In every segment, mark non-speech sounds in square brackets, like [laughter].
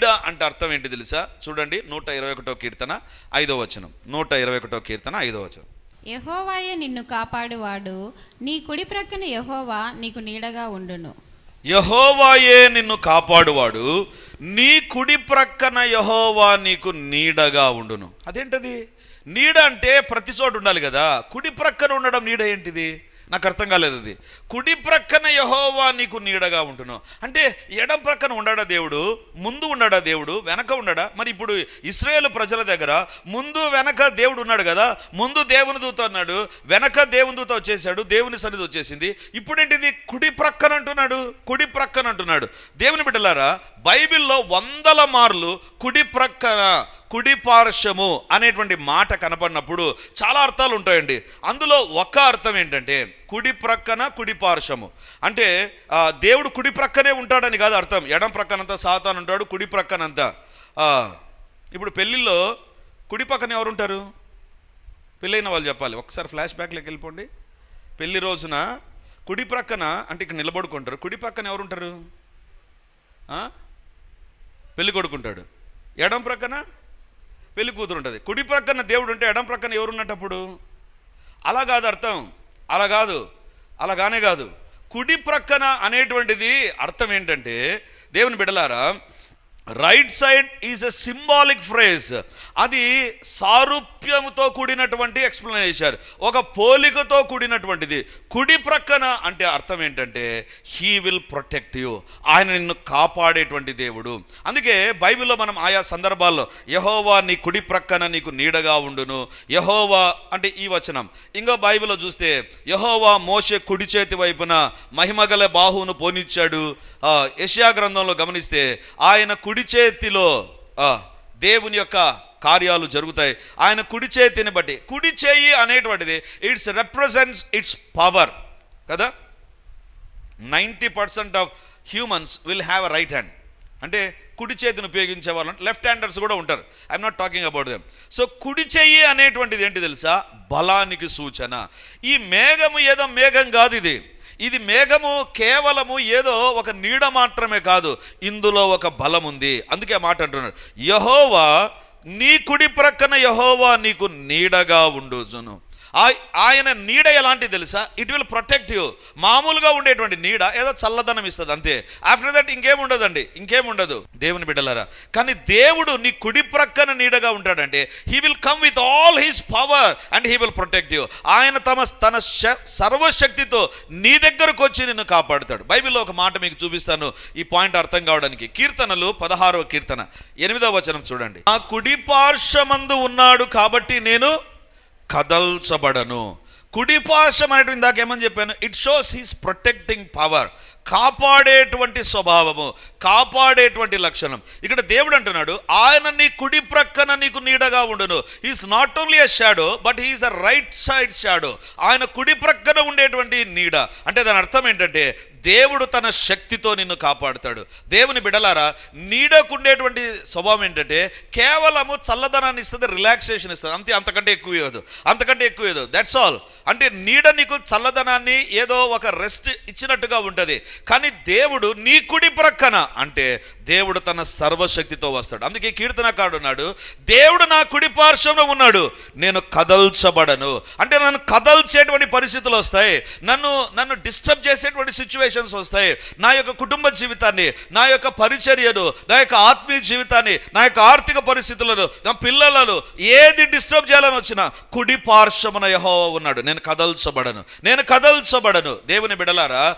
నీడ అంటే అర్థం ఏంటి తెలుసా? చూడండి నూట ఇరవై ఒకటో కీర్తన ఐదో వచనం. నూట ఇరవై ఒకటో కీర్తన ఐదో వచనం. యహోవాయే నిన్ను కాపాడువాడు నీ కుడి ప్రక్కన యహోవా నీకు నీడగా ఉండును. యహోవాయే నిన్ను కాపాడువాడు నీ కుడి ప్రక్కన యహోవా నీకు నీడగా ఉండును. అదేంటది? నీడ అంటే ప్రతి చోట ఉండాలి కదా. కుడి ప్రక్కన ఉండడం నీడ ఏంటిది? నాకు అర్థం కాలేదు అది. కుడి ప్రక్కన యహోవా నీకు నీడగా ఉంటును. అంటే ఎడం ప్రక్కన ఉండడా దేవుడు? ముందు ఉండడా దేవుడు? వెనక ఉండడా మరి ఇప్పుడు ఇస్రాయేల్ ప్రజల దగ్గర ముందు వెనక దేవుడు ఉన్నాడు కదా? ముందు దేవుని దూత ఉన్నాడు వెనక దేవుని దూత వచ్చేసాడు దేవుని సన్నిధి వచ్చేసింది. ఇప్పుడేంటిది? కుడి ప్రక్కన అంటున్నాడు కుడి ప్రక్కన అంటున్నాడు. దేవుని బిడ్డలారా బైబిల్లో వందల మార్లు కుడి ప్రక్కన కుడి పార్శ్వము అనేటువంటి మాట కనపడినప్పుడు చాలా అర్థాలు ఉంటాయండి. అందులో ఒక అర్థం ఏంటంటే కుడి ప్రక్కన కుడి పార్శ్వము. అంటే దేవుడు కుడి ప్రక్కనే ఉంటాడని కాదు అర్థం. ఎడం ప్రక్కనంతా సాతాన్ ఉంటాడు కుడి ప్రక్కనంతా. ఇప్పుడు పెళ్ళిళ్ళలో కుడి పక్కన ఎవరు ఉంటారు? పెళ్ళైన వాళ్ళు చెప్పాలి. ఒకసారి ఫ్లాష్ బ్యాక్లోకి వెళ్ళిపోండి. పెళ్ళి రోజున కుడి ప్రక్కన అంటే ఇక్కడ నిలబడుకుంటారు. కుడి ప్రక్కన ఎవరుంటారు పెళ్ళి కొడుకుంటాడు. ఎడం ప్రక్కన పెళ్ళి కూతురు ఉంటుంది. కుడి ప్రక్కన దేవుడు ఉంటే ఎడం ప్రక్కన ఎవరున్నటప్పుడు అలా కాదు అర్థం. అలా కాదు. అలాగానే కాదు. కుడి ప్రక్కన అనేటువంటిది అర్థం ఏంటంటే దేవుని బిడలారా right side is a symbolic phrase అది సారూప్ సారూప్యముతో కూడినటువంటి ఎక్స్ప్లెనేషన్ ఒక పోలికతో కూడినటువంటిది. కుడి ప్రక్కన అంటే అర్థం ఏంటంటే హీ విల్ ప్రొటెక్ట్ యూ ఆయన నిన్ను కాపాడేటువంటి దేవుడు. అందుకే బైబిల్లో మనం ఆయా సందర్భాల్లో యహోవా నీ కుడి ప్రక్కన నీకు నీడగా ఉండును. యహోవా అంటే ఈ వచనం. ఇంకో బైబిల్లో చూస్తే యహోవా మోషే కుడి చేతి వైపున మహిమగల బాహువును పోనిచ్చాడు. ఆ, గ్రంథంలో గమనిస్తే ఆయన కుడి చేతిలో ఆ, దేవుని యొక్క కార్యాలు జరుగుతాయి. ఆయన కుడి చేతిని బట్టి. కుడి చేయి అనేటువంటిది ఇట్స్ రిప్రజెంట్స్ ఇట్స్ పవర్ కదా? Ninety percent of humans will have a right hand అంటే కుడి చేతిని ఉపయోగించే వాళ్ళు లెఫ్ట్ హ్యాండర్స్ కూడా ఉంటారు. I'm not talking about them so కుడి చెయ్యి అనేటువంటిది ఏంటి తెలుసా? బలానికి సూచన. ఈ మేఘము ఏదో మేఘం కాదు ఇది. ఇది మేఘము కేవలము ఏదో ఒక నీడ మాత్రమే కాదు. ఇందులో ఒక బలం ఉంది. అందుకే మాట అంటున్నాడు. యహోవా నీ కుడి ప్రక్కన యహోవా నీకు నీడగా ఉండుజును ఆయన నీడ ఎలాంటిది తెలుసా? ఇట్ విల్ ప్రొటెక్ట్ యూ మామూలుగా ఉండేటువంటి నీడ ఏదో చల్లదనం ఇస్తుంది అంతే. ఆఫ్టర్ దట్ ఇంకేం ఉండదండి. ఇంకేం ఉండదు. దేవుని బిడ్డలారా కానీ దేవుడు నీ కుడి ప్రక్కన నీడగా ఉంటాడంటే he will come with all his power and he will protect you ఆయన తమ తన శ- సర్వశక్తితో నీ దగ్గరకు వచ్చి నిన్ను కాపాడుతాడు. బైబిల్లో ఒక మాట మీకు చూపిస్తాను. ఈ పాయింట్ అర్థం కావడానికి. కీర్తనలు పదహారవ కీర్తన. ఎనిమిదవ వచనం చూడండి. ఆ కుడి పార్శ్వమందు ఉన్నాడు కాబట్టి నేను కదల్చబడను. కుడిపాశం అనేటువంటి ఇందాక ఏమని చెప్పాను? It shows he's protecting power కాపాడేటువంటి స్వభావము కాపాడేటువంటి లక్షణం. ఇక్కడ దేవుడు అంటున్నాడు ఆయన నీ కుడి ప్రక్కన నీకు నీడగా ఉండును. Is not only a shadow but he's a right side shadow ఆయన కుడి ప్రక్కన ఉండేటువంటి నీడ. అంటే దాని అర్థం ఏంటంటే దేవుడు తన శక్తితో నిన్ను కాపాడుతాడు. దేవుని బిడలారా నీడకుండేటువంటి స్వభావం ఏంటంటే కేవలము చల్లదనాన్ని ఇస్తుంది రిలాక్సేషన్ ఇస్తుంది. అంతే అంతకంటే ఎక్కువ ఇవ్వదు. అంతకంటే ఎక్కువ ఇవ్వదు. దట్స్ ఆల్ అంటే నీడ నీకు చల్లదనాన్ని ఏదో ఒక రెస్ట్ ఇచ్చినట్టుగా ఉంటుంది. కానీ దేవుడు నీ కుడి ప్రక్కన అంటే దేవుడు తన సర్వశక్తితో వస్తాడు. అందుకే కీర్తనకారుడు ఉన్నాడు దేవుడు నా కుడి పార్శ్వంలో ఉన్నాడు నేను కదల్చబడను. అంటే నన్ను కదల్చేటువంటి పరిస్థితులు వస్తాయి నన్ను నన్ను డిస్టర్బ్ చేసేటువంటి సిచ్యువేషన్స్ వస్తాయి. నా యొక్క కుటుంబ జీవితాన్ని నా యొక్క పరిచర్యను నా యొక్క ఆత్మీయ జీవితాన్ని నా యొక్క ఆర్థిక పరిస్థితులను నా పిల్లలను ఏది డిస్టర్బ్ చేయాలని వచ్చినా కుడి పార్శ్వమున యహో ఉన్నాడు. నేను కదల్చబడను నేను కదల్చబడను. దేవుని బిడలారా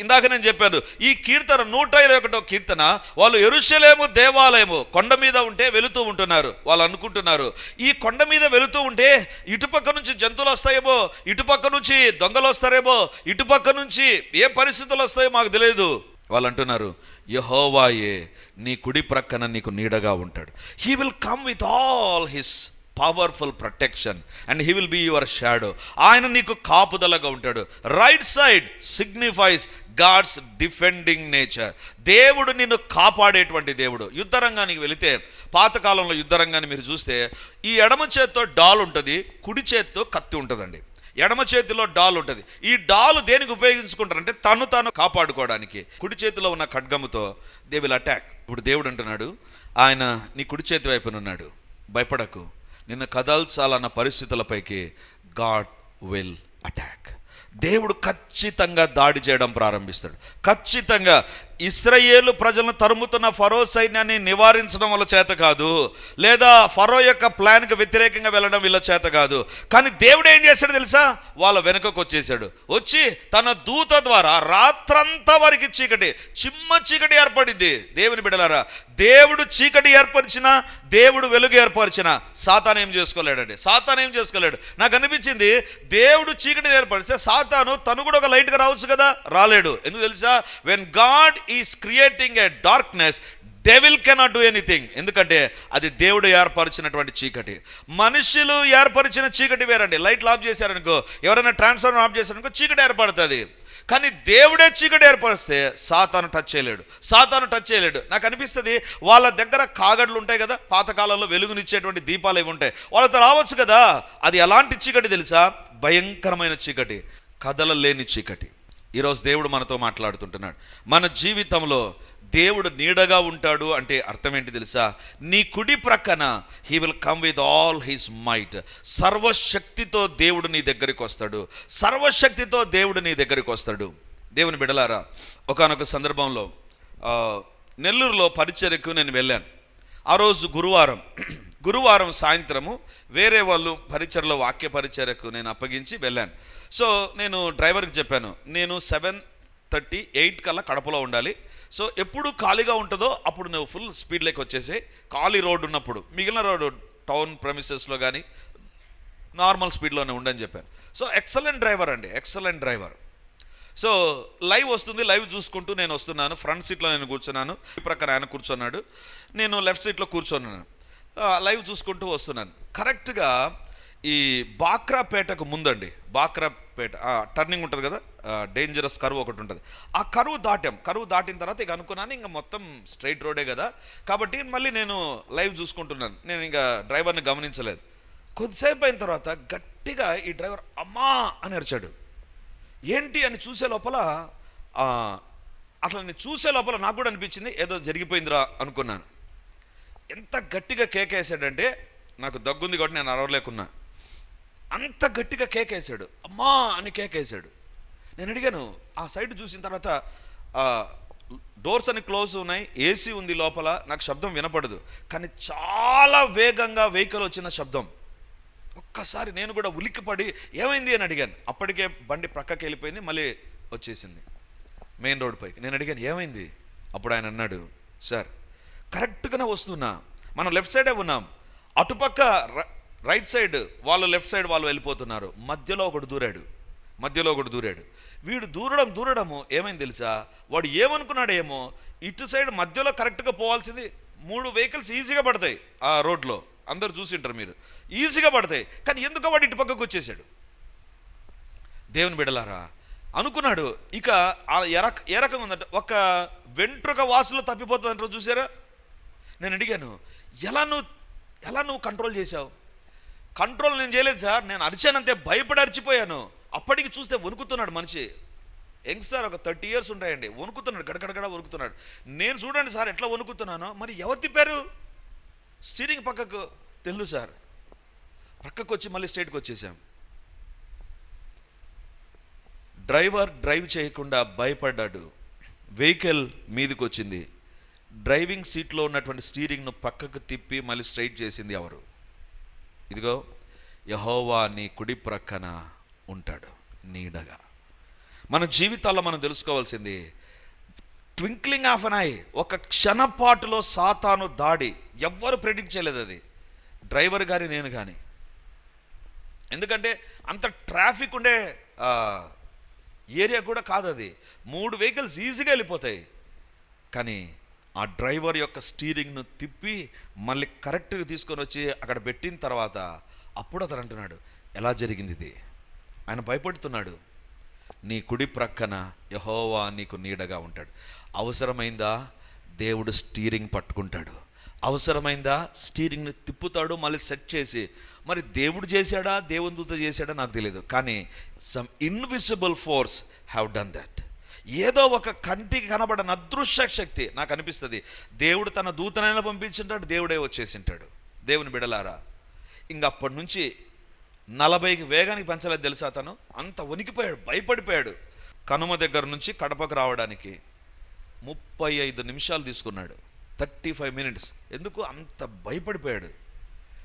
ఇందాక నేను చెప్పాను ఈ కీర్తన నూట ఇరవై ఒకటో కీర్తన వాళ్ళు ఎరుషలేము దేవాలయము కొండ మీద ఉంటే వెళుతూ ఉంటున్నారు వాళ్ళు అనుకుంటున్నారు. ఈ కొండ మీద వెళుతూ ఉంటే ఇటుపక్క నుంచి జంతువులు వస్తాయేమో ఇటుపక్క నుంచి దొంగలు వస్తారేమో ఇటుపక్క నుంచి ఏ పరిస్థితులు వస్తాయో మాకు తెలియదు. వాళ్ళు అంటున్నారు యహోవాయే నీ కుడి ప్రక్కన నీకు నీడగా ఉంటాడు. He will come with all his powerful protection and he will be your shadow ఆయన నీకు కాపుదలగా ఉంటాడు. Right side signifies God's defending nature దేవుడు నిన్ను కాపాడేటువంటి దేవుడు. యుద్ధరంగానికి వెళితే పాతకాలంలో యుద్ధరంగాన్ని మీరు చూస్తే ఈ ఎడమ చేత్తో డాల్ ఉంటుంది కుడి చేత్తో కత్తి ఉంటుందండి. ఎడమ చేతిలో డాల్ ఉంటుంది. ఈ డాల్ దేనికి ఉపయోగించుకుంటారంటే తను తాను కాపాడుకోవడానికి. కుడి చేతిలో ఉన్న ఖడ్గముతో దే విల్ అటాక్ ఇప్పుడు దేవుడు అంటున్నాడు ఆయన నీ కుడి చేతి వైపున ఉన్నాడు. భయపడకు. నిన్ను కదల్చాలన్న పరిస్థితులపైకి గాడ్ విల్ అటాక్. దేవుడు ఖచ్చితంగా దాడి చేయడం ప్రారంభిస్తాడు. ఖచ్చితంగా ఇస్రయేలు ప్రజలను తరుముతున్న ఫరో సైన్యాన్ని నివారించడం వల్ల చేత కాదు లేదా ఫరో యొక్క ప్లాన్కి వ్యతిరేకంగా వెళ్ళడం వీళ్ళ చేత కాదు. కానీ దేవుడు ఏం చేశాడు తెలుసా? వాళ్ళ వెనుకకు వచ్చేసాడు వచ్చి తన దూత ద్వారా రాత్రంతా వారికి చీకటి చిమ్మ చీకటి ఏర్పడింది. దేవుని బిడలారా దేవుడు చీకటి ఏర్పరిచిన దేవుడు వెలుగు ఏర్పరిచిన సాతాను ఏం చేసుకోలేడండి? సాతాను ఏం చేసుకోలేడు? నాకు అనిపించింది దేవుడు చీకటి ఏర్పరిస్తే సాతాను తను కూడా ఒక లైట్గా రావచ్చు కదా? రాలేడు. ఎందుకు తెలుసా? When God is creating a darkness devil cannot do anything ఎందుకంటే అది దేవుడు ఏర్పరిచినటువంటి చీకటి. మనుషులు ఏర్పరిచిన చీకటి వేరండి. లైట్లు ఆఫ్ చేశారనుకో ఎవరైనా ట్రాన్స్ఫార్మర్ ఆఫ్ చేశారనుకో చీకటి ఏర్పడుతుంది. కానీ దేవుడే చీకటి ఏర్పరిస్తే సాతాను టచ్ చేయలేడు. సాతాను టచ్ చేయలేడు. నాకు అనిపిస్తుంది వాళ్ళ దగ్గర కాగడ్లు ఉంటాయి కదా పాతకాలంలో వెలుగునిచ్చేటువంటి దీపాలు ఇవి ఉంటాయి? వాళ్ళతో రావచ్చు కదా. అది ఎలాంటి చీకటి తెలుసా? భయంకరమైన చీకటి. కదలలేని చీకటి. ఈరోజు దేవుడు మనతో మాట్లాడుతుంటున్నాడు. మన జీవితంలో దేవుడు నీడగా ఉంటాడు అంటే అర్థం ఏంటి తెలుసా? నీ కుడి ప్రక్కన he will come with all his might సర్వశక్తితో దేవుడు నీ దగ్గరికి వస్తాడు. సర్వశక్తితో దేవుడు నీ దగ్గరికి వస్తాడు. దేవుని బిడలారా ఒకానొక సందర్భంలో నెల్లూరులో పరిచర్యకు నేను వెళ్ళాను. ఆ రోజు గురువారం [clears throat] గురువారం సాయంత్రము వేరే వాళ్ళు పరిచయలో వాక్య పరిచర్యకు నేను అప్పగించి వెళ్ళాను. సో నేను డ్రైవర్కి చెప్పాను నేను సెవెన్ థర్టీ ఎయిట్ కల్లా కడపలో ఉండాలి. సో ఎప్పుడు ఖాళీగా ఉంటుందో అప్పుడు నువ్వు ఫుల్ స్పీడ్లోకి వచ్చేసి ఖాళీ రోడ్డు ఉన్నప్పుడు మిగిలిన రోడ్డు టౌన్ ప్రమిసెస్లో కానీ నార్మల్ స్పీడ్లోనే ఉండని చెప్పాను. సో ఎక్సలెంట్ డ్రైవర్ అండి ఎక్సలెంట్ డ్రైవర్ సో లైవ్ వస్తుంది లైవ్ చూసుకుంటూ నేను వస్తున్నాను ఫ్రంట్ సీట్లో నేను కూర్చున్నాను ఈ ప్రక్కన ఆయన కూర్చున్నాడు నేను లెఫ్ట్ సీట్లో కూర్చున్నాను. లైవ్ చూసుకుంటూ వస్తున్నాను. కరెక్ట్గా ఈ బాక్రాపేటకు ముందండి బాక్రాపేట టర్నింగ్ ఉంటుంది కదా? డేంజరస్ కరువు ఒకటి ఉంటుంది. ఆ కరువు దాటాం. కరువు దాటిన తర్వాత ఇక అనుకున్నాను ఇంకా మొత్తం స్ట్రైట్ రోడే కదా. కాబట్టి మళ్ళీ నేను లైవ్ చూసుకుంటున్నాను. నేను ఇంకా డ్రైవర్ని గమనించలేదు. కొద్దిసేపు అయిన తర్వాత గట్టిగా ఈ డ్రైవర్ అమ్మా అని అరిచాడు. ఏంటి అని చూసే లోపల అట్లా నేను చూసే లోపల నాకు కూడా అనిపించింది ఏదో జరిగిపోయిందిరా అనుకున్నాను. ఎంత గట్టిగా కేక్ వేసాడంటే నాకు దగ్గుంది కాబట్టి నేను అరవలేకున్నా. అంత గట్టిగా కేక్ వేసాడు అమ్మా అని కేక్ వేసాడు నేను అడిగాను ఆ సైడ్ చూసిన తర్వాత డోర్స్ అని క్లోజ్ ఉన్నాయి ఏసీ ఉంది లోపల నాకు శబ్దం వినపడదు. కానీ చాలా వేగంగా వెహికల్ వచ్చిన శబ్దం. ఒక్కసారి నేను కూడా ఉలిక్కిపడి ఏమైంది అని అడిగాను. అప్పటికే బండి ప్రక్కకి వెళ్ళిపోయింది మళ్ళీ వచ్చేసింది. మెయిన్ రోడ్ పైకి. నేను అడిగాను ఏమైంది? అప్పుడు ఆయన అన్నాడు సార్ కరెక్ట్గానే వస్తున్నా. మనం లెఫ్ట్ సైడే ఉన్నాం. అటుపక్క రైట్ సైడ్ వాళ్ళు లెఫ్ట్ సైడ్ వాళ్ళు వెళ్ళిపోతున్నారు. మధ్యలో ఒకడు దూరాడు. మధ్యలో ఒకడు దూరాడు. వీడు దూరడం దూరడము ఏమైంది తెలుసా? వాడు ఏమనుకున్నాడేమో ఇటు సైడ్ మధ్యలో కరెక్ట్గా పోవాల్సింది మూడు వెహికల్స్ ఈజీగా పడతాయి ఆ రోడ్లో. అందరు చూసింటారు మీరు. ఈజీగా పడతాయి. కానీ ఎందుకో వాడు ఇటు పక్కకు వచ్చేసాడు. దేవుని బిడలారా అనుకున్నాడు ఇక ఎరక ఏ రకంగా ఉందంట ఒక వెంట్రుక వాసులో తప్పిపోతుందంటారు చూసారా? నేను అడిగాను ఎలా నువ్వు ఎలా నువ్వు కంట్రోల్ చేశావు? కంట్రోల్ నేను చేయలేదు సార్ నేను అరిచానంతే భయపడి అరిచిపోయాను. అప్పటికి చూస్తే వణుకుతున్నాడు మనిషి. యంగ్స్టర్ ఒక థర్టీ ఇయర్స్ ఉంటాయండి. వణుకుతున్నాడు గడగడగడ వణుకుతున్నాడు. నేను చూడండి సార్ ఎట్లా వణుకుతున్నానో మరి ఎవరు తిప్పారు? స్టీరింగ్ పక్కకు తెలుసు సార్. పక్కకు వచ్చి మళ్ళీ స్టేట్కి వచ్చేసాం. డ్రైవర్ డ్రైవ్ చేయకుండా భయపడ్డాడు. వెహికల్ మీదకి వచ్చింది డ్రైవింగ్ సీట్లో ఉన్నటువంటి స్టీరింగ్ను పక్కకు తిప్పి మళ్ళీ స్ట్రైట్ చేసింది ఎవరు? ఇదిగో యహోవా నీ కుడి ప్రక్కన. ఉంటాడు నీడగా. మన జీవితాల్లో మనం తెలుసుకోవాల్సింది ట్వింక్లింగ్ ఆఫ్ అన్ ఐ ఒక క్షణపాటులో సాతాను దాడి. ఎవ్వరు ప్రెడిక్ట్ చేయలేదు అది. డ్రైవర్ గారి నేను కానీ ఎందుకంటే అంత ట్రాఫిక్ ఉండే ఏరియా కూడా కాదు అది. మూడు వెహికల్స్ ఈజీగా వెళ్ళిపోతాయి. కానీ ఆ డ్రైవర్ యొక్క స్టీరింగ్ను తిప్పి మళ్ళీ కరెక్ట్గా తీసుకొని వచ్చి అక్కడ పెట్టిన తర్వాత అప్పుడు అతను అంటున్నాడు ఎలా జరిగింది ఇది? ఆయన భయపడుతున్నాడు. నీ కుడి ప్రక్కన యహోవా నీకు నీడగా ఉంటాడు. అవసరమైందా? దేవుడు స్టీరింగ్ పట్టుకుంటాడు. అవసరమైందా? స్టీరింగ్ని తిప్పుతాడు మళ్ళీ సెట్ చేసి. మరి దేవుడు చేశాడా? దేవుని దూత చేశాడా? నాకు తెలియదు కానీ some invisible force have done that ఏదో ఒక కంటికి కనబడని అదృశ్య శక్తి నాకు అనిపిస్తుంది. దేవుడు తన దూతనైనా పంపించింటాడు దేవుడే వచ్చేసింటాడు. దేవుని బిడలారా ఇంక అప్పటి నుంచి నలభైకి వేగానికి పెంచలేదు తెలుసా అతను? అంత వణికిపోయాడు భయపడిపోయాడు. కనుమ దగ్గర నుంచి కడపకు రావడానికి ముప్పై ఐదు నిమిషాలు తీసుకున్నాడు. Thirty five minutes. ఎందుకు? అంత భయపడిపోయాడు.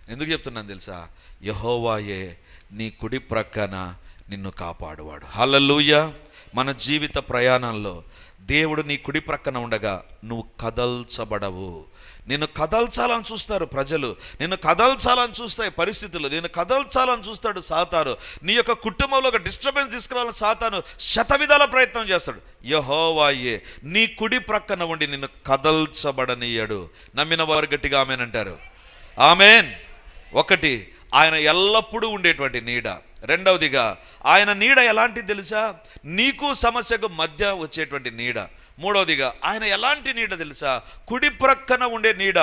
ఎందుకు చెప్తున్నాను తెలుసా? యహోవాయే నీ కుడి ప్రక్కన నిన్ను కాపాడువాడు. హల్లెలూయ! మన జీవిత ప్రయాణంలో దేవుడు నీ కుడి ప్రక్కన ఉండగా నువ్వు కదల్చబడవు. నిన్ను కదల్చాలని చూస్తారు ప్రజలు. నిన్ను కదల్చాలని చూస్తాయి పరిస్థితులు. నిన్ను కదల్చాలని చూస్తాడు సాతాను. నీ యొక్క కుటుంబంలో ఒక డిస్టర్బెన్స్ తీసుకురావాలని సాతాను శతవిధాల ప్రయత్నం చేస్తాడు. యహోవాయే నీ కుడి ప్రక్కన ఉండి నిన్ను కదల్చబడనీయడు. నమ్మిన వారు గట్టిగా ఆమెనంటారు. ఆమెన్. ఒకటి ఆయన ఎల్లప్పుడూ ఉండేటువంటి నీడ. రెండవదిగా ఆయన నీడ ఎలాంటి తెలుసా? నీకు సమస్యకు మధ్య వచ్చేటువంటి నీడ. మూడవదిగా ఆయన ఎలాంటి నీడ తెలుసా? కుడి ప్రక్కన ఉండే నీడ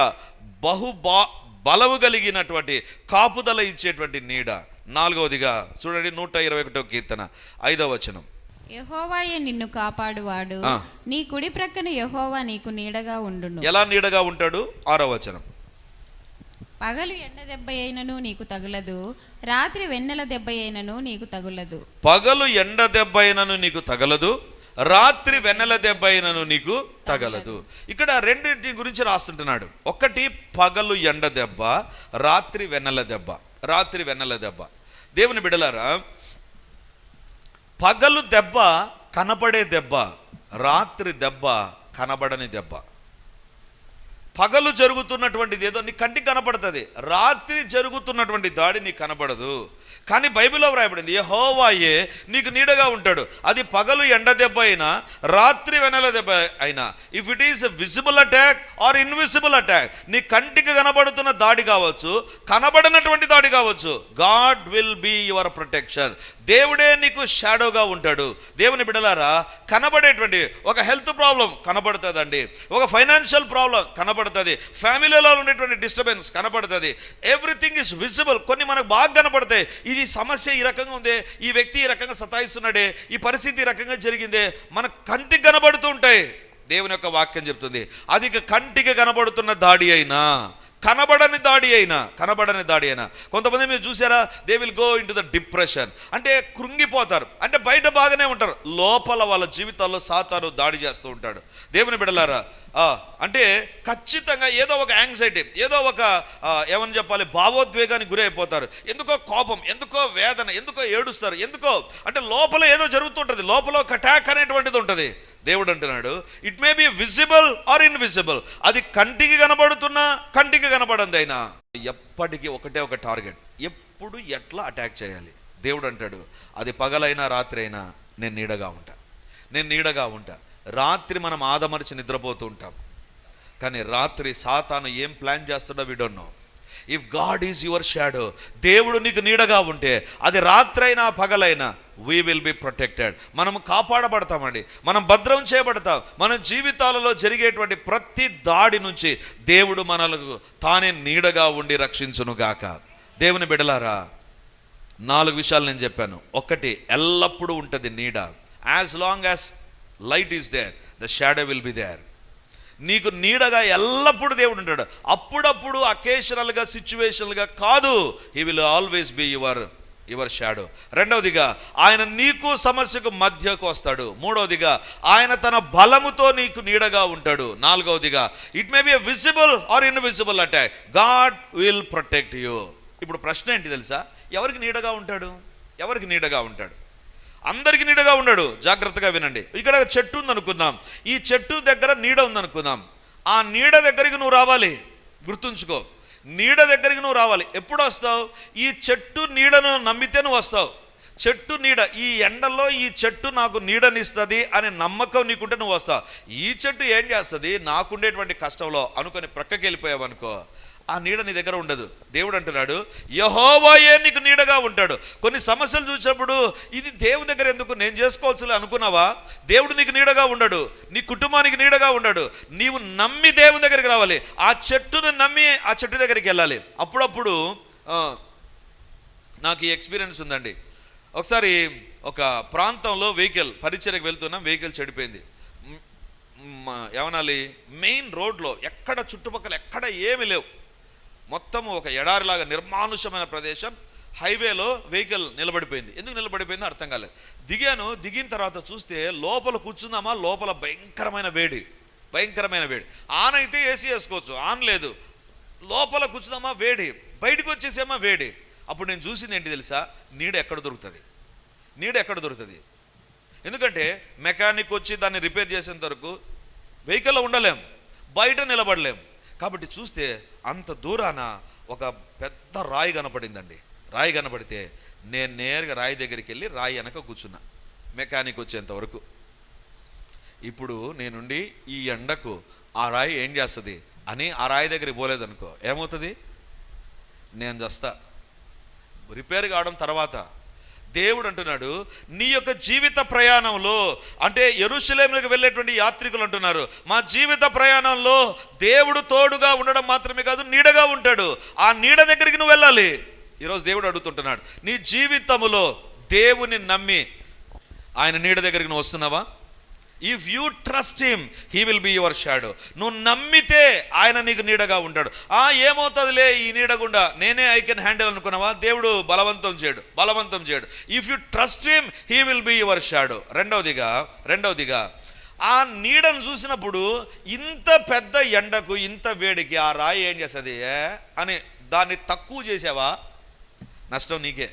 బహు బా బలవు కలిగినటువంటి కాపుదల ఇచ్చేటువంటి నీడ. నాలుగవదిగా చూడండి నూట ఇరవై ఒకటో కీర్తన ఐదవ వచనం. యహోవాయే నిన్ను కాపాడువాడు. నీ కుడి ప్రక్కన యహోవా నీకు నీడగా ఉండును. ఎలా నీడగా ఉంటాడు? ఆరో వచనం. పగలు ఎండ దెబ్బ అయినను నీకు తగులదు రాత్రి వెన్నెల దెబ్బ అయినను నీకు తగులదు. పగలు ఎండ దెబ్బ అయినను నీకు తగలదు రాత్రి వెన్నెల దెబ్బ అయినను నీకు తగలదు. ఇక్కడ రెండింటి గురించి రాస్తుంటున్నాడు. ఒకటి పగలు ఎండ దెబ్బ రాత్రి వెన్నెల దెబ్బ రాత్రి వెన్నెల దెబ్బ. దేవుని బిడలారా పగలు దెబ్బ కనపడే దెబ్బ రాత్రి దెబ్బ కనబడని దెబ్బ. పగలు జరుగుతున్నటువంటిది ఏదో నీ కంటికి కనపడుతుంది. రాత్రి జరుగుతున్నటువంటి దాడి నీకు కనపడదు కానీ బైబిల్లో వ్రాయబడింది యెహోవాయే నీకు నీడగా ఉంటాడు. అది పగలు ఎండ దెబ్బ అయినా రాత్రి వెనల దెబ్బ అయినా. If it is visible attack or invisible attack నీ కంటికి కనబడుతున్న దాడి కావచ్చు కనబడినటువంటి దాడి కావచ్చు. God will be your protection దేవుడే నీకు షాడోగా ఉంటాడు. దేవుని బిడలారా కనబడేటువంటి ఒక హెల్త్ ప్రాబ్లం కనబడుతుందండి. ఒక ఫైనాన్షియల్ ప్రాబ్లం కనబడుతుంది. ఫ్యామిలీలో ఉండేటువంటి డిస్టర్బెన్స్ కనబడుతుంది. Everything is visible. కొన్ని మనకు బాగా కనపడతాయి ఇది సమస్య ఈ రకంగా ఉంది ఈ వ్యక్తి ఈ రకంగా సతాయిస్తున్నాడే ఈ పరిస్థితి ఈ రకంగా జరిగిందే మన కంటికి కనబడుతూ ఉంటాయి. దేవుని యొక్క వాక్యం చెప్తుంది. అది కంటికి కనబడుతున్న దాడి అయినా కనబడని దాడి అయినా కనబడని దాడి అయినా. కొంతమంది మీరు చూసారా they will go into the depression అంటే కృంగిపోతారు. అంటే బయట బాగానే ఉంటారు. లోపల వాళ్ళ జీవితాల్లో సాతాను దాడి చేస్తూ ఉంటాడు. దేవుని బిడలారా అంటే ఖచ్చితంగా ఏదో ఒక యాంగ్జైటీ ఏదో ఒక ఏమని చెప్పాలి భావోద్వేగానికి గురైపోతారు. ఎందుకో కోపం ఎందుకో వేదన ఎందుకో ఏడుస్తారు ఎందుకో అంటే లోపల ఏదో జరుగుతుంటుంది. లోపల ఒక అటాక్ అనేటువంటిది ఉంటుంది. దేవుడు అంటున్నాడు it may be visible or invisible అది కంటికి కనబడుతున్నా కంటికి కనబడంది అయినా. ఎప్పటికీ ఒకటే ఒక టార్గెట్ ఎప్పుడు ఎట్లా అటాక్ చేయాలి? దేవుడు అంటాడు అది పగలైనా రాత్రి అయినా నేను నీడగా ఉంటా. నేను నీడగా ఉంటా. రాత్రి మనం ఆదమరిచి నిద్రపోతూ ఉంటాం. కానీ రాత్రి సాతాను ఏం ప్లాన్ చేస్తాడో విడోన్నో if God is your shadow దేవుడు నీకు నీడగా ఉంటే అది రాత్రైనా పగలైనా వీ విల్ బి ప్రొటెక్టెడ్ మనం కాపాడబడతామండి. మనం భద్రం చేయబడతాం. మన జీవితాలలో జరిగేటువంటి ప్రతి దాడి నుంచి దేవుడు మనలకు తానే నీడగా ఉండి రక్షించునుగాక దేవుని బిడలారా నాలుగు విషయాలు నేను చెప్పాను. ఒకటి ఎల్లప్పుడూ ఉంటుంది నీడ. As long as light is there the shadow will be there నీకు నీడగా ఎల్లప్పుడూ దేవుడు ఉంటాడు. అప్పుడప్పుడు అకేషనల్గా సిచ్యువేషనల్గా కాదు. He will always be your your shadow రెండవదిగా ఆయన నీకు సమస్యకు మధ్యకు వస్తాడు. మూడవదిగా ఆయన తన బలముతో నీకు నీడగా ఉంటాడు. నాలుగవదిగా it may be visible or invisible attack God will protect you ఇప్పుడు ప్రశ్న ఏంటి తెలుసా? ఎవరికి నీడగా ఉంటాడు? ఎవరికి నీడగా ఉంటాడు? అందరికి నీడగా ఉన్నాడు. జాగ్రత్తగా వినండి. ఇక్కడ చెట్టు ఉందనుకుందాం. ఈ చెట్టు దగ్గర నీడ ఉందనుకుందాం. ఆ నీడ దగ్గరికి నువ్వు రావాలి. గుర్తుంచుకో. నీడ దగ్గరికి నువ్వు రావాలి. ఎప్పుడు వస్తావు? ఈ చెట్టు నీడను నమ్మితే నువ్వు వస్తావు. చెట్టు నీడ ఈ ఎండలో ఈ చెట్టు నాకు నీడనిస్తుంది అనే నమ్మకం నీకుంటే నువ్వు వస్తావు. ఈ చెట్టు ఏం చేస్తుంది? నాకుండేటువంటి కష్టంలో అనుకొని ప్రక్కకి వెళ్ళిపోయావు అనుకో ఆ నీడ నీ దగ్గర ఉండదు. దేవుడు అంటున్నాడు యహోవాయే నీకు నీడగా ఉంటాడు. కొన్ని సమస్యలు చూసినప్పుడు ఇది దేవుని దగ్గర ఎందుకు? నేను చేసుకోవచ్చు అనుకున్నావా? దేవుడు నీకు నీడగా ఉండడు. నీ కుటుంబానికి నీడగా ఉండడు. నీవు నమ్మి దేవుని దగ్గరికి రావాలి. ఆ చెట్టును నమ్మి ఆ చెట్టు దగ్గరికి వెళ్ళాలి. అప్పుడప్పుడు నాకు ఈ ఎక్స్పీరియన్స్ ఉందండి. ఒకసారి ఒక ప్రాంతంలో వెహికల్ పరిచయకు వెళ్తున్నాం వెహికల్ చెడిపోయింది. ఏమనాలి? మెయిన్ రోడ్లో ఎక్కడ చుట్టుపక్కల ఎక్కడ ఏమీ లేవు. మొత్తం ఒక ఎడారిలాగా నిర్మానుషమైన ప్రదేశం హైవేలో వెహికల్ నిలబడిపోయింది. ఎందుకు నిలబడిపోయిందో అర్థం కాలేదు. దిగాను దిగిన తర్వాత చూస్తే లోపల కూర్చుందామా లోపల భయంకరమైన వేడి భయంకరమైన వేడి. ఆన్ అయితే ఏసీ వేసుకోవచ్చు ఆన్ లేదు. లోపల కూర్చుందామా వేడి. బయటకు వచ్చేసేమా? వేడి. అప్పుడు నేను చూసింది ఏంటి తెలుసా? నీడ ఎక్కడ దొరుకుతుంది? నీడ ఎక్కడ దొరుకుతుంది? ఎందుకంటే మెకానిక్ వచ్చి దాన్ని రిపేర్ చేసేంత వరకు వెహికల్లో ఉండలేం. బయట నిలబడలేం. కాబట్టి చూస్తే అంత దూరాన ఒక పెద్ద రాయి కనపడిందండి. రాయి కనపడితే నేను నేరుగా రాయి దగ్గరికి వెళ్ళి రాయి వెనక కూర్చున్నా మెకానిక్ వచ్చేంత వరకు. ఇప్పుడు నేనుండి ఈ ఎండకు ఆ రాయి ఏం చేస్తుంది అని ఆ రాయి దగ్గరికి పోలేదనుకో ఏమవుతుంది? నేను చేస్తా. రిపేర్ కావడం తర్వాత దేవుడు అంటున్నాడు నీ యొక్క జీవిత ప్రయాణంలో అంటే ఎరుశలేములకు వెళ్ళేటువంటి యాత్రికులు అంటున్నారు మా జీవిత ప్రయాణంలో దేవుడు తోడుగా ఉండడం మాత్రమే కాదు నీడగా ఉంటాడు. ఆ నీడ దగ్గరికి నువ్వు వెళ్ళాలి. ఈరోజు దేవుడు అడుగుతుంటున్నాడు నీ జీవితములో దేవుని నమ్మి ఆయన నీడ దగ్గరికి నువ్వు వస్తున్నావా? If you trust him he will be your shadow నువ్వు నమ్మితే ఆయన నీకు నీడగా ఉంటాడు. ఆ ఏమవుతుందిలే ఈ నీడగుండా నేనే ఐ కెన్ హ్యాండిల్ అనుకున్నావా? దేవుడు బలవంతం చేయడు. బలవంతం చేయడు. If you trust him he will be your shadow రెండవదిగా రెండవదిగా ఆ నీడను చూసినప్పుడు ఇంత పెద్ద ఎండకు ఇంత వేడికి ఆ రాయి ఏం చేస్తుంది? అని దాన్ని తక్కువ చేసావా? నష్టం నీకే.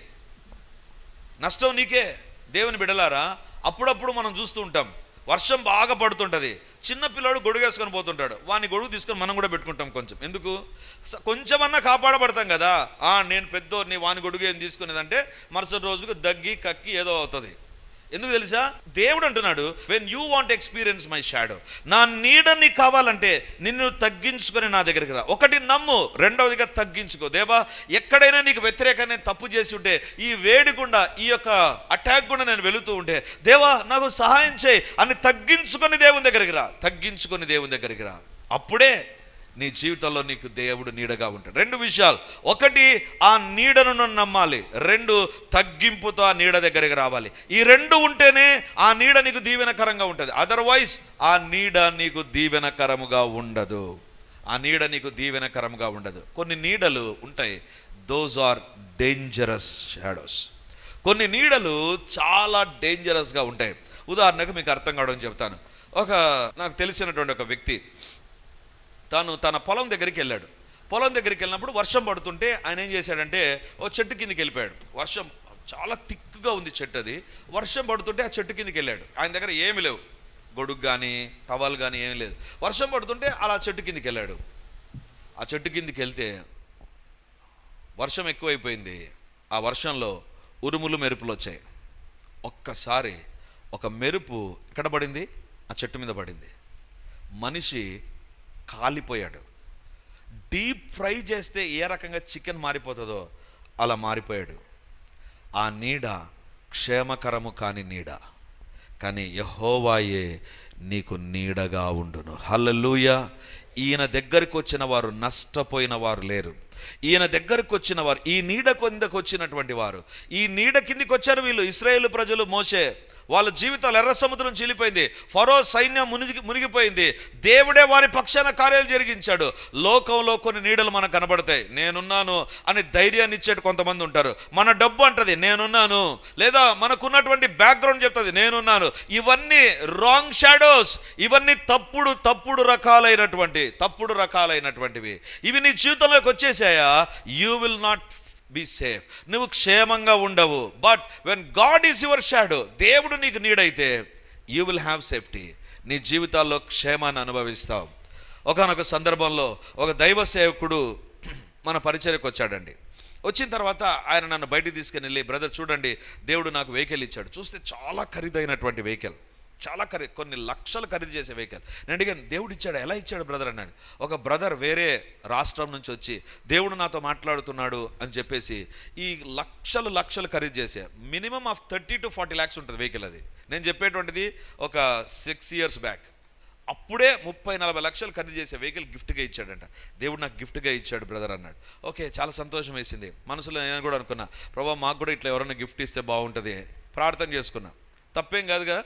నష్టం నీకే. దేవుని బిడలారా అప్పుడప్పుడు మనం చూస్తూ ఉంటాం. వర్షం బాగా పడుతుంటుంది. చిన్న గొడుగేసుకొని పోతుంటాడు. వాని గొడుగు తీసుకొని మనం కూడా పెట్టుకుంటాం కొంచెం. ఎందుకు? స- కొంచెమన్నా కాపాడబడతాం కదా. నేను పెద్దోడిని వాని గొడుగు ఏం తీసుకునేదంటే మరుసటి రోజుకు దగ్గి కక్కి ఏదో అవుతుంది. ఎందుకు తెలుసా? దేవుడు అంటున్నాడు when you want experience my shadow నా నీడ నీకు కావాలంటే నిన్ను తగ్గించుకొని నా దగ్గరికి రా. ఒకటి నమ్ము రెండవదిగా తగ్గించుకో. దేవా ఎక్కడైనా నీకు వ్యతిరేకంగా తప్పు చేసి ఉంటే ఈ వేడి గుండా ఈ యొక్క అటాక్ గుండా నేను వెళుతూ ఉంటే దేవా నాకు సహాయం చేయి. అని తగ్గించుకొని దేవుని దగ్గరికి రా. తగ్గించుకొని దేవుని దగ్గరికి రా. అప్పుడే నీ జీవితంలో నీకు దేవుడు నీడగా ఉంటాడు. రెండు విషయాలు. ఒకటి ఆ నీడను నమ్మాలి. రెండు తగ్గింపుతో ఆ నీడ దగ్గరికి రావాలి. ఈ రెండు ఉంటేనే ఆ నీడ నీకు దీవెనకరంగా ఉంటుంది. అదర్వైజ్ ఆ నీడ నీకు దీవెనకరముగా ఉండదు. ఆ నీడ నీకు దీవెనకరంగా ఉండదు. కొన్ని నీడలు ఉంటాయి. దోస్ ఆర్ డేంజరస్ షాడోస్ కొన్ని నీడలు చాలా డేంజరస్గా ఉంటాయి. ఉదాహరణకు మీకు అర్థం కావడం చెప్తాను. ఒక నాకు తెలిసినటువంటి ఒక వ్యక్తి తాను తన పొలం దగ్గరికి వెళ్ళాడు. పొలం దగ్గరికి వెళ్ళినప్పుడు వర్షం పడుతుంటే ఆయన ఏం చేశాడంటే ఓ చెట్టు కిందకి వెళ్ళిపోయాడు. వర్షం చాలా థిక్గా ఉంది చెట్టు అది. వర్షం పడుతుంటే ఆ చెట్టు కిందకి వెళ్ళాడు. ఆయన దగ్గర ఏమి లేవు. గొడుగు కానీ టవల్ కానీ ఏమీ లేదు. వర్షం పడుతుంటే అలా చెట్టు కిందకి వెళ్ళాడు. ఆ చెట్టు కిందకి వెళ్తే వర్షం ఎక్కువైపోయింది. ఆ వర్షంలో ఉరుములు మెరుపులు వచ్చాయి. ఒక్కసారి ఒక మెరుపు ఎక్కడ పడింది? ఆ చెట్టు మీద పడింది. మనిషి కాలిపోయాడు. డీప్ ఫ్రై చేస్తే ఏ రకంగా చికెన్ మారిపోతుందో అలా మారిపోయాడు. ఆ నీడ క్షేమకరము కాని నీడ. కానీ యహోవాయే నీకు నీడగా ఉండును. హల్లలుయ. ఈయన దగ్గరికి వచ్చిన వారు నష్టపోయిన వారు లేరు. ఈయన దగ్గరకు వచ్చిన వారు ఈ నీడ కిందకు వచ్చినటువంటి వారు. ఈ నీడ కిందికి వచ్చారు వీళ్ళు ఇస్రాయేల్ ప్రజలు మోసే వాళ్ళ జీవితాలు ఎర్ర సముద్రం చీలిపోయింది ఫరో సైన్యం మునిగి మునిగిపోయింది. దేవుడే వారి పక్షాన కార్యాలు జరిగించాడు. లోకంలో కొన్ని నీడలు మనకు కనబడతాయి. నేనున్నాను అని ధైర్యాన్ని ఇచ్చేటి కొంతమంది ఉంటారు. మన డబ్బు అంటది నేనున్నాను. లేదా మనకున్నటువంటి బ్యాక్గ్రౌండ్ చెప్తుంది నేనున్నాను. ఇవన్నీ రాంగ్ షాడోస్ ఇవన్నీ తప్పుడు తప్పుడు రకాలైనటువంటి తప్పుడు రకాలైనటువంటివి. ఇవి నీ జీవితంలోకి వచ్చేసాయి. You will not be safe నువ్వు క్షేమంగా ఉండవు. But when God is your shadow దేవుడు నీకు నీడైతే యూ విల్ హ్యావ్ సేఫ్టీ నీ జీవితాల్లో క్షేమాన్ని అనుభవిస్తావు. ఒకనొక సందర్భంలో ఒక దైవ సేవకుడు మన పరిచయకు వచ్చాడండి. వచ్చిన తర్వాత ఆయన నన్ను బయటికి తీసుకుని వెళ్ళి బ్రదర్ చూడండి దేవుడు నాకు వెహికల్ ఇచ్చాడు. చూస్తే చాలా ఖరీదైనటువంటి వెహికల్. చాలా ఖరీదు కొన్ని లక్షలు ఖరీదు చేసే వెహికల్ నేను అడిగాను దేవుడు ఇచ్చాడు? ఎలా ఇచ్చాడు బ్రదర్ అన్నాడు. ఒక బ్రదర్ వేరే రాష్ట్రం నుంచి వచ్చి దేవుడు నాతో మాట్లాడుతున్నాడు అని చెప్పేసి ఈ లక్షలు లక్షలు ఖరీదు చేసే minimum of thirty to forty lakhs ఉంటుంది వెహికల్ అది. నేను చెప్పేటువంటిది ఒక సిక్స్ ఇయర్స్ బ్యాక్ అప్పుడే ముప్పై నలభై లక్షలు ఖరీదు చేసే వెహికల్ గిఫ్ట్గా ఇచ్చాడంట. దేవుడు నాకు గిఫ్ట్గా ఇచ్చాడు బ్రదర్ అన్నాడు. ఓకే చాలా సంతోషం వేసింది. మనసులో నేను కూడా అనుకున్నా ప్రభావ మాకు కూడా ఇట్లా ఎవరైనా గిఫ్ట్ ఇస్తే బాగుంటుంది ప్రార్థన చేసుకున్నా. తప్పేం కాదు కదా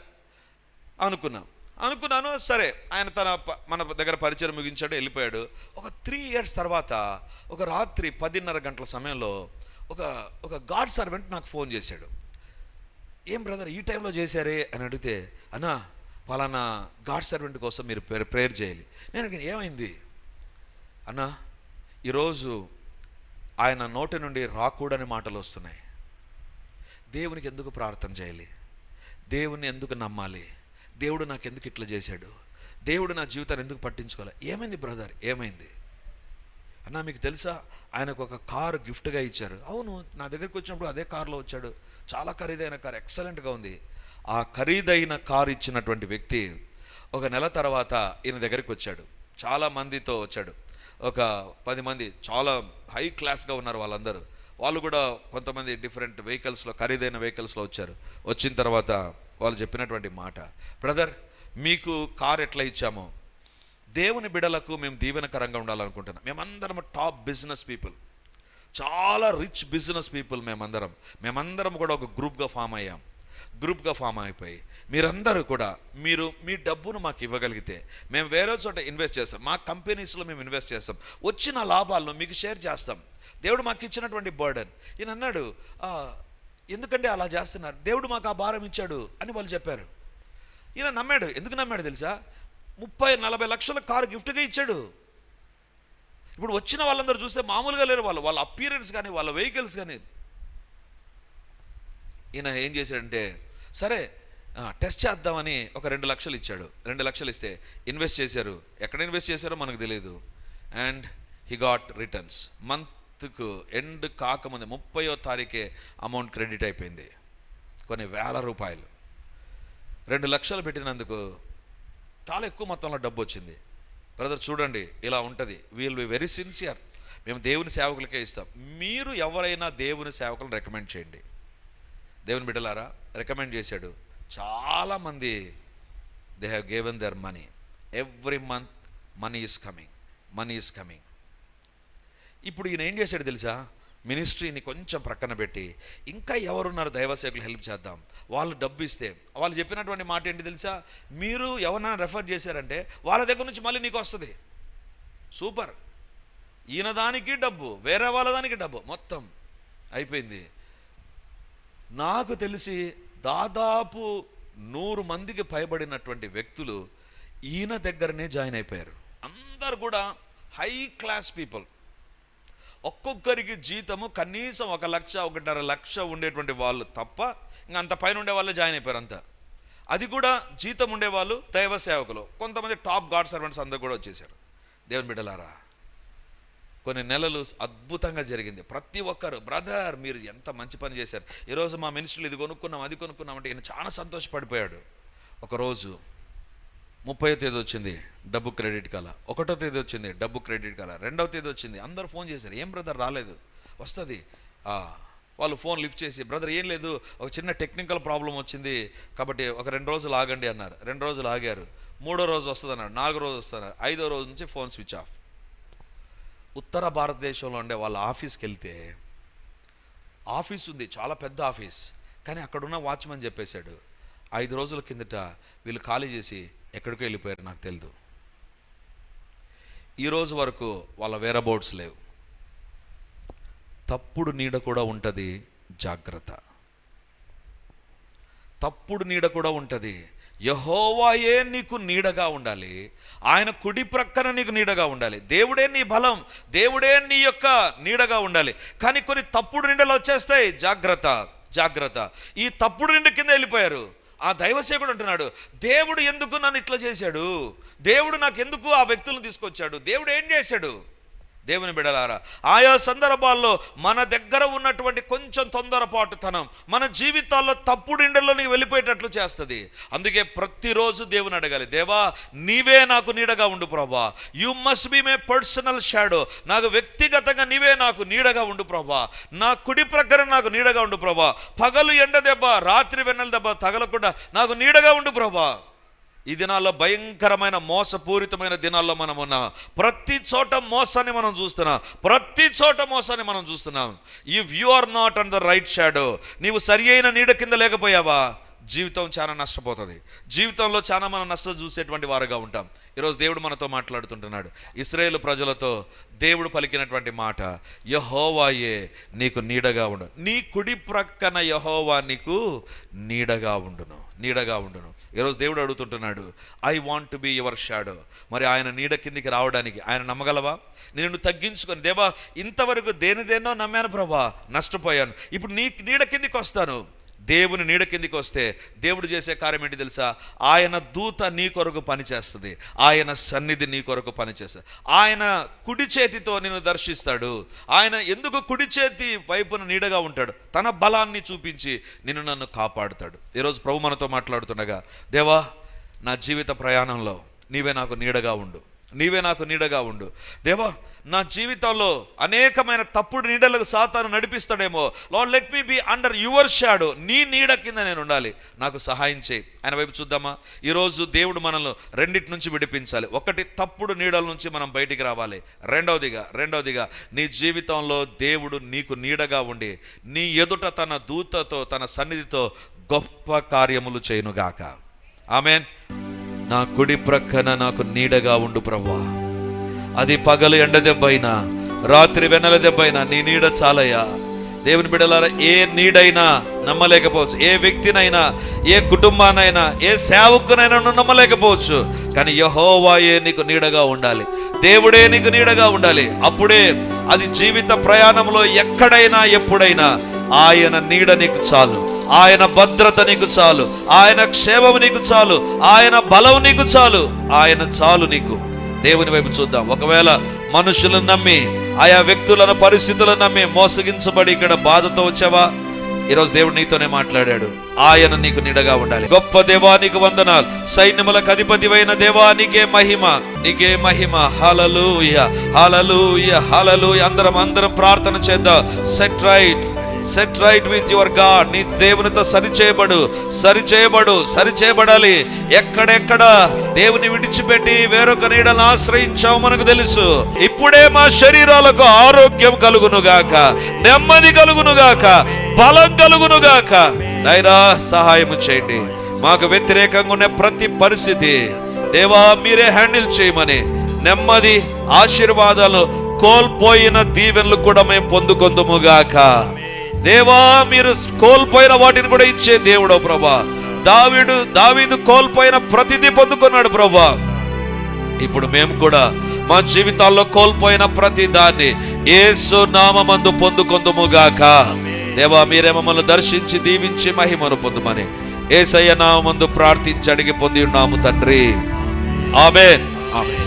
అనుకున్నాం. అనుకున్నాను సరే ఆయన తన ప- మన దగ్గర పరిచయం ముగించాడు వెళ్ళిపోయాడు. ఒక త్రీ ఇయర్స్ తర్వాత ఒక రాత్రి పదిన్నర గంటల సమయంలో ఒక ఒక గాడ్ సర్వెంట్ నాకు ఫోన్ చేశాడు. ఏం బ్రదర్ ఈ టైంలో చేశారే? అని అడిగితే అన్నా పలానా గాడ్ సర్వెంట్ కోసం మీరు ప్రే- ప్రేయర్ చేయాలి. నేను ఏమైంది? అన్నా ఈరోజు ఆయన నోటి నుండి రాకూడని మాటలు వస్తున్నాయి. దేవునికి ఎందుకు ప్రార్థన చేయాలి? దేవుని ఎందుకు నమ్మాలి? దేవుడు నాకు ఎందుకు ఇట్లా చేశాడు? దేవుడు నా జీవితాన్ని ఎందుకు పట్టించుకోవాలి ఏమైంది బ్రదర్? ఏమైంది? అన్నా మీకు తెలుసా? ఆయనకు ఒక కారు గిఫ్ట్గా ఇచ్చారు. అవును నా దగ్గరికి వచ్చినప్పుడు అదే కారులో వచ్చాడు. చాలా ఖరీదైన కారు ఎక్సలెంట్గా ఉంది. ఆ ఖరీదైన కారు ఇచ్చినటువంటి వ్యక్తి ఒక నెల తర్వాత ఈయన దగ్గరికి వచ్చాడు. చాలా మందితో వచ్చాడు. ఒక పది మంది చాలా హై క్లాస్గా ఉన్నారు వాళ్ళందరూ. వాళ్ళు కూడా కొంతమంది డిఫరెంట్ వెహికల్స్లో ఖరీదైన వెహికల్స్లో వచ్చారు. వచ్చిన తర్వాత వాళ్ళు చెప్పినటువంటి మాట. బ్రదర్ మీకు కార్ ఎట్లా ఇచ్చామో? దేవుని బిడలకు మేము దీవెనకరంగా ఉండాలనుకుంటున్నాం. మేమందరం టాప్ బిజినెస్ పీపుల్. చాలా రిచ్ బిజినెస్ పీపుల్ మేమందరం. మేమందరం కూడా ఒక గ్రూప్గా ఫామ్ అయ్యాం. గ్రూప్గా ఫామ్ అయిపోయి మీరందరూ కూడా మీరు మీ డబ్బును మాకు ఇవ్వగలిగితే మేము వేరే చోట ఇన్వెస్ట్ చేస్తాం. మా కంపెనీస్లో మేము ఇన్వెస్ట్ చేస్తాం. వచ్చిన లాభాలను మీకు షేర్ చేస్తాం. దేవుడు మాకు ఇచ్చినటువంటి బర్డన్. ఈయన అన్నాడు ఎందుకంటే అలా చేస్తున్నారు? దేవుడు మాకు ఆ భారం ఇచ్చాడు అని వాళ్ళు చెప్పారు. ఈయన నమ్మాడు. ఎందుకు నమ్మాడు తెలుసా? ముప్పై నలభై లక్షల కారు గిఫ్ట్గా ఇచ్చాడు. ఇప్పుడు వచ్చిన వాళ్ళందరూ చూస్తే మామూలుగా లేరు. వాళ్ళు వాళ్ళ అపీరెన్స్ కానీ వాళ్ళ వెహికల్స్ కానీ. ఈయన ఏం చేశాడంటే సరే టెస్ట్ చేద్దామని ఒక రెండు లక్షలు ఇచ్చాడు. రెండు లక్షలు ఇస్తే ఇన్వెస్ట్ చేశారు. ఎక్కడ ఇన్వెస్ట్ చేశారో మనకు తెలియదు and he got returns month మంత్కు end కాకముందు ముప్పయో తారీఖే అమౌంట్ క్రెడిట్ అయిపోయింది. కొన్ని వేల రూపాయలు. రెండు లక్షలు పెట్టినందుకు చాలా ఎక్కువ మొత్తంలో డబ్బు వచ్చింది. బ్రదర్ చూడండి ఇలా ఉంటుంది. వీల్ బి వెరీ సిన్సియర్ మేము దేవుని సేవకులకే ఇస్తాం. మీరు ఎవరైనా దేవుని సేవకులను రికమెండ్ చేయండి. దేవుని బిడ్డలారా రికమెండ్ చేశాడు. చాలామంది they have given their money every month money is coming money is coming ఇప్పుడు ఈయన ఏం చేశాడు తెలుసా? మినిస్ట్రీని కొంచెం ప్రక్కన పెట్టి ఇంకా ఎవరున్నారు దైవసేకులు హెల్ప్ చేద్దాం? వాళ్ళు డబ్బు ఇస్తే. వాళ్ళు చెప్పినటువంటి మాట ఏంటి తెలుసా? మీరు ఎవరైనా రెఫర్ చేశారంటే వాళ్ళ దగ్గర నుంచి మళ్ళీ నీకు వస్తుంది. సూపర్. ఈయన దానికి డబ్బు వేరే వాళ్ళ దానికి డబ్బు మొత్తం అయిపోయింది. నాకు తెలిసి దాదాపు నూరు మందికి పైబడినటువంటి వ్యక్తులు ఈయన దగ్గరనే జాయిన్ అయిపోయారు. అందరు కూడా హై క్లాస్ పీపుల్. ఒక్కొక్కరికి జీతము కనీసం ఒక లక్ష ఒకటిన్నర లక్ష ఉండేటువంటి వాళ్ళు తప్ప ఇంకా అంత పైన ఉండే వాళ్ళు జాయిన్ అయిపోయారు అంతా. అది కూడా జీతం ఉండేవాళ్ళు దైవ సేవకులు. కొంతమంది టాప్ గాడ్ సర్వెంట్స్ అందరు కూడా వచ్చేసారు. దేవుని బిడ్డలారా కొన్ని నెలలు అద్భుతంగా జరిగింది. ప్రతి ఒక్కరు బ్రదర్ మీరు ఎంత మంచి పని చేశారు. ఈరోజు మా మినిస్టర్లు ఇది కొనుక్కున్నాం అది కొనుక్కున్నాం అంటే ఈయన చాలా సంతోషపడిపోయాడు. ఒకరోజు ముప్పై తేదీ వచ్చింది డబ్బు క్రెడిట్ కాల ఒకటో తేదీ వచ్చింది డబ్బు క్రెడిట్ కాల రెండవ తేదీ వచ్చింది. అందరూ ఫోన్ చేశారు ఏం బ్రదర్ రాలేదు? వస్తుంది. వాళ్ళు ఫోన్ లిఫ్ట్ చేసి బ్రదర్ ఏం లేదు ఒక చిన్న టెక్నికల్ ప్రాబ్లం వచ్చింది కాబట్టి ఒక రెండు రోజులు ఆగండి అన్నారు. రెండు రోజులు ఆగారు. మూడో రోజు వస్తుంది అన్నారు నాలుగో రోజు వస్తున్నారు ఐదో రోజు నుంచి ఫోన్ స్విచ్ ఆఫ్. ఉత్తర భారతదేశంలో ఉండే వాళ్ళ ఆఫీస్కి వెళ్తే ఆఫీస్ ఉంది చాలా పెద్ద ఆఫీస్ కానీ అక్కడున్న వాచ్మెన్ చెప్పేశాడు ఐదు రోజుల కిందట వీళ్ళు ఖాళీ చేసి ఎక్కడికో వెళ్ళిపోయారు నాకు తెలియదు ఈ రోజు వరకు వాళ్ళ వేరబోట్స్ లేవు. తప్పుడు నీడ కూడా ఉంటుంది జాగ్రత్త. తప్పుడు నీడ కూడా ఉంటుంది. యహోవాయే నీకు నీడగా ఉండాలి. ఆయన కుడి ప్రక్కన నీకు నీడగా ఉండాలి. దేవుడే నీ బలం దేవుడే నీ యొక్క నీడగా ఉండాలి. కానీ కొన్ని తప్పుడు నీడలు వచ్చేస్తాయి. జాగ్రత్త జాగ్రత్త. ఈ తప్పుడు నిండు కింద వెళ్ళిపోయారు. ఆ దైవసేకుడు అంటున్నాడు దేవుడు ఎందుకు నన్ను ఇట్లా చేశాడు? దేవుడు నాకు ఎందుకు ఆ వ్యక్తులను తీసుకొచ్చాడు? దేవుడు ఏం చేశాడు? దేవుని బిడలారా ఆయా సందర్భాల్లో మన దగ్గర ఉన్నటువంటి కొంచెం తొందరపాటుతనం మన జీవితాల్లో తప్పుడు ఇండల్లోనికి వెళ్ళిపోయేటట్లు చేస్తుంది. అందుకే ప్రతిరోజు దేవుని అడగాలి దేవా నీవే నాకు నీడగా ఉండు ప్రభా. You must be my personal shadow నాకు వ్యక్తిగతంగా నీవే నాకు నీడగా ఉండు ప్రభా. నా కుడి ప్రక్కన నాకు నీడగా ఉండు ప్రభా. పగలు ఎండ దెబ్బ రాత్రి వెన్నెల దెబ్బ తగలకుండా నాకు నీడగా ఉండు ప్రభా. ఈ దినాల్లో భయంకరమైన మోసపూరితమైన దినాల్లో మనం ఉన్నాం. ప్రతి చోట మోసాన్ని మనం చూస్తున్నాం. ప్రతి చోట మోసాన్ని మనం చూస్తున్నాం. If you are not on the right shadow నీవు సరి అయిన నీడ కింద లేకపోయావా? జీవితం చాలా నష్టపోతుంది. జీవితంలో చాలా మనం నష్టం చూసేటువంటి వారుగా ఉంటాం. ఈరోజు దేవుడు మనతో మాట్లాడుతుంటున్నాడు. ఇస్రాయేల్ ప్రజలతో దేవుడు పలికినటువంటి మాట యహోవాయే నీకు నీడగా ఉండు. నీ కుడి ప్రక్కన యహోవా నీకు నీడగా ఉండును. నీడగా ఉండను. ఈరోజు దేవుడు అడుగుతుంటున్నాడు I want to be your shadow మరి ఆయన నీడ కిందికి రావడానికి ఆయన నమ్మగలవా? నేను తగ్గించుకొని దేవా ఇంతవరకు దేనిదేనో నమ్మాను ప్రభా నష్టపోయాను. ఇప్పుడు నీ నీడ కిందికి వస్తాను. దేవుని నీడ కిందికి వస్తే దేవుడు చేసే కార్యం ఏంటి తెలుసా? ఆయన దూత నీ కొరకు పనిచేస్తుంది ఆయన సన్నిధి నీ కొరకు పనిచేస్తుంది ఆయన కుడి చేతితో నిన్ను దర్శిస్తాడు. ఆయన ఎందుకు కుడి చేతి వైపున నీడగా ఉంటాడు? తన బలాన్ని చూపించి నిన్ను నన్ను కాపాడుతాడు. ఈరోజు ప్రభు మనతో మాట్లాడుతుండగా దేవా నా జీవిత ప్రయాణంలో నీవే నాకు నీడగా ఉండు. నీవే నాకు నీడగా ఉండు. దేవా నా జీవితంలో అనేకమైన తప్పుడు నీడలకు సాతాను నడిపిస్తాడేమో. Lord let me be under your shadow నీ నీడ కింద నేను ఉండాలి. నాకు సహాయం చేయి. ఆయన వైపు చూద్దామా? ఈరోజు దేవుడు మనల్ని రెండిటి నుంచి విడిపించాలి. ఒకటి తప్పుడు నీడల నుంచి మనం బయటికి రావాలి. రెండవదిగా రెండవదిగా నీ జీవితంలో దేవుడు నీకు నీడగా ఉండి నీ ఎదుట తన దూతతో తన సన్నిధితో గొప్ప కార్యములు చేయనుగాక. ఆమెన్ నా కుడి ప్రక్కన నాకు నీడగా ఉండు ప్రభా అది పగలు ఎండ దెబ్బైనా రాత్రి వెన్నెల దెబ్బైనా నీ నీడ చాలయ్యా. దేవుని బిడలారా ఏ నీడైనా నమ్మలేకపోవచ్చు. ఏ వ్యక్తినైనా ఏ కుటుంబానైనా ఏ సేవకునైనా నువ్వు నమ్మలేకపోవచ్చు. కానీ యహోవాయే నీకు నీడగా ఉండాలి. దేవుడే నీకు నీడగా ఉండాలి. అప్పుడే అది జీవిత ప్రయాణంలో ఎక్కడైనా ఎప్పుడైనా ఆయన నీడ నీకు చాలు. ఆయన భద్రత నీకు చాలు. ఆయన క్షేమం నీకు చాలు. ఆయన బలం నీకు చాలు. ఆయన చాలు నీకు. దేవుని వైపు చూద్దాం. ఒకవేళ మనుషులను నమ్మి ఆయా వ్యక్తులను పరిస్థితులను నమ్మి మోసగించబడి ఇక్కడ బాధతో వచ్చావా? ఈరోజు దేవుడు నీతోనే మాట్లాడాడు. ఆయన నీకు నిడగా ఉండాలి. గొప్ప దేవా నీకు వందనాలు. సైన్యములకు అధిపతివైన దేవా నీకే మహిమ. నీకే మహిమ. హలలుయ హలలుయ హలలుయ అందరం అందరం ప్రార్థన చేద్దాం. Set right set right with your God నీ దేవునితో సరిచేయబడు సరిచేయబడు సరి చేయబడు ఎక్కడెక్కడ దేవుని విడిచిపెట్టి వేరొక నీడను ఆశ్రయించావు మనకు తెలుసు. ఇప్పుడే మా శరీరాలకు ఆరోగ్యం కలుగునుగాక నెమ్మది కలుగును గాక బలం కలుగునుగాక. నైనా నైరా సహాయం చేయండి. మాకు వ్యతిరేకంగా ఉన్న ప్రతి పరిస్థితి దేవా మీరే హ్యాండిల్ చేయమని నెమ్మది ఆశీర్వాదాలు కోల్పోయిన దీవెనలు కూడా మేము పొందుకొందుము గాక. దేవా మీరు కోల్పోయిన వాటిని కూడా ఇచ్చే దేవుడో ప్రభా. దావిడు దావీదు కోల్పోయిన ప్రతిదీ పొందుకున్నాడు ప్రభా. ఇప్పుడు మేము కూడా మా జీవితాల్లో కోల్పోయిన ప్రతి దాన్ని ఏసు నామందు పొందుకొందుముగాక దేవా మీరే మమ్మల్ని దర్శించి దీవించి మహిమను పొందుమని ఏసయ్య నామందు ప్రార్థించి అడిగి పొంది ఉన్నాము తండ్రి. ఆమె ఆమె